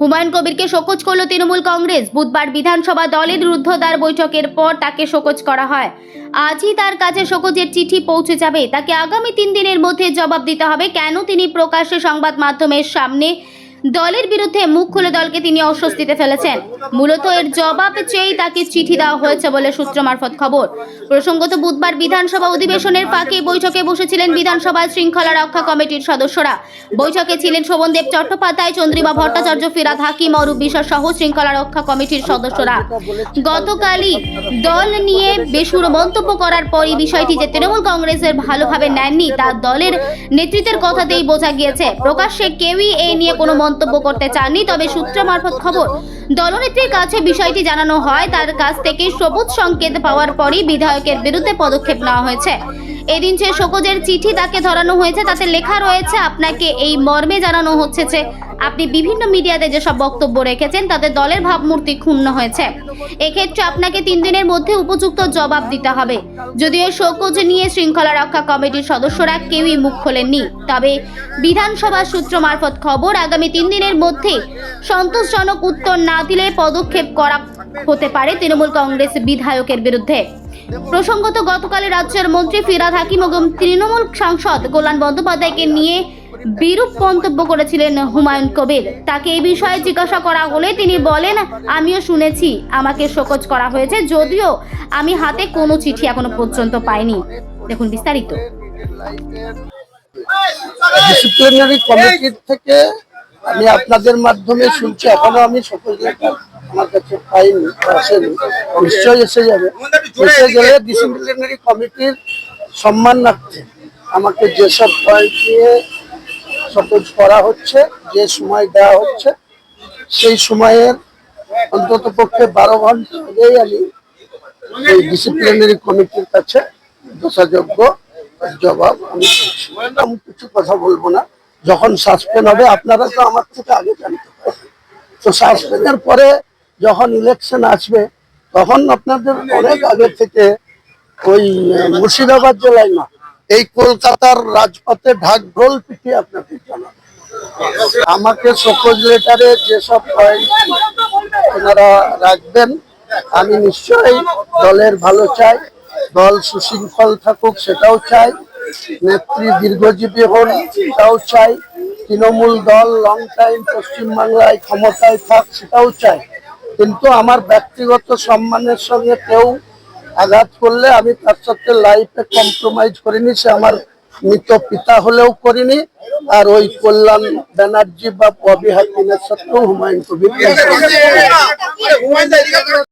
Humayun কবিরকে show cause করল তৃণমূল কংগ্রেস। বুধবার বিধানসভা দলের রুদ্ধদ্বার বৈঠকের পর তাকে শোকজ করা হয়। আজই তার কাছে শোকজের চিঠি পৌঁছে যাবে। তাকে আগামী তিন দিনের মধ্যে জবাব দিতে হবে। কেন তিনি প্রকাশ্যে সংবাদ মাধ্যমের সামনে দলের বিরুদ্ধে মুখ খুলে দলকে তিনি অস্বস্তিতে ফেলেছেন। মূলত এর জবাব চেয়েই তাকে চিঠি দেওয়া হয়েছে বলে সূত্র মারফত খবর। প্রসঙ্গত বুধবার বিধানসভা অধিবেশনের ফাঁকে বৈঠকে বসেছিলেন বিধানসভা শৃঙ্খলা রক্ষা কমিটির সদস্যরা। বৈঠকে ছিলেন শোভনদেব চট্টোপাধ্যায়, চন্দ্রিমা ভট্টাচার্য, ফিরাদ হাকিম, অরূপ বিশ্বাস সহ শৃঙ্খলা রক্ষা কমিটির সদস্যরা। গতকালই দল নিয়ে বেসুরো মন্তব্য করার পরই বিষয়টি যে তৃণমূল কংগ্রেসের ভালোভাবে নেননি, তা দলের নেতৃত্বের কথাতেই বোঝা গিয়েছে। প্রকাশ্যে কেউই এই নিয়ে কোনো মন্তব্য করতে চাননি, তবে সূত্র মারফত খবর, দলনেত্রীর কাছে বিষয়টি জানানো হয়, তার কাছ থেকে সবুজ সংকেত পাওয়ার পরই বিধায়কের বিরুদ্ধে পদক্ষেপ নেওয়া হয়েছে। এদিন যে শোকজের চিঠি তাকে ধরানো হয়েছে, তাতে লেখা রয়েছে, আপনাকে এই মর্মে জানানো হচ্ছে যে আপনি বিভিন্ন মিডিয়াতে যেসব বক্তব্য রেখেছেন, তাতে দলের ভাবমূর্তি ক্ষুণ্ণ হয়েছে। এক্ষেত্রে আপনাকে তিন দিনের মধ্যে উপযুক্ত জবাব দিতে হবে। যদিও শোকজ নিয়ে শৃঙ্খলা রক্ষা কমিটির সদস্যরা কেউই মুখ খোলেননি। তবে বিধানসভা সূত্র মারফত খবর, আগামী তিন দিনের মধ্যে সন্তোষজনক উত্তর না দিলে পদক্ষেপ করা হতে পারে তৃণমূল কংগ্রেস বিধায়কের বিরুদ্ধে। প্রসঙ্গত গতকালে রাজ্যের মন্ত্রী ফিরাদ হাকিম এবং তৃণমূল সাংসদ কল্যাণ বন্দ্যোপাধ্যায়কে নিয়ে বিরূপ মন্তব্য করেছিলেন হুমায়ুন কবির। তাকে এই বিষয়ে জিজ্ঞাসা করা হলে তিনি বলেন, আমিও শুনেছি, আমাকে শোকজ করা হয়েছে, যদিও আমি হাতে কোনো চিঠি এখনও পর্যন্ত পাইনি। দেখুন বিস্তারিত। ডিসিপ্লিনারি কমিটির থেকে আমি আপনাদের মাধ্যমে শুনছি, এখনও আমি সকল আমার কাছে পাইনি, আসেনি। নিশ্চয়ই এসে যাবে। এসে গেলে ডিসিপ্লিনারি কমিটির সম্মানার্থে আমাকে যেসব পয়েন্ট নিয়ে সপোজ করা হচ্ছে, যে সময় দেওয়া হচ্ছে, সেই সময়ের অন্তত পক্ষে বারো ঘণ্টা আগেই আমি এই ডিসিপ্লিনারি কমিটির কাছে যথাযোগ্য জবাব আমি আমি কিছু কথা বলব না। যখন সাসপেন্ড হবে, আপনারা তো আমার থেকে আগে জানতে তো সাসপেন্ডের পরে যখন ইলেকশন আসবে, তখন আপনাদের অনেক আগে থেকে ওই মুর্শিদাবাদ জেলায় না এই কলকাতার রাজপথে ঢাক ঢোল আপনাদের জানাব। আমাকে সকল লেটারে যেসব পয়েন্ট ওনারা রাখবেন, আমি নিশ্চয়ই দলের ভালো চাই, দল সুশৃঙ্খল থাকুক সেটাও চাই, নেত্রী দীর্ঘজীবী হন সেটাও চাই, তৃণমূল দল লং টাইম পশ্চিমবাংলায় ক্ষমতায় থাক সেটাও চাই। কিন্তু আমার ব্যক্তিগত সম্মানের সঙ্গে কেউ আঘাত করলে আমি তার সাথে লাইফে কম্প্রোমাইজ করিনি সে আমার মৃত পিতা হলেও করিনি। আর ওই কল্যাণ ব্যানার্জি বা ববি হাকিমের সাথেও হুমায়ুন কবির।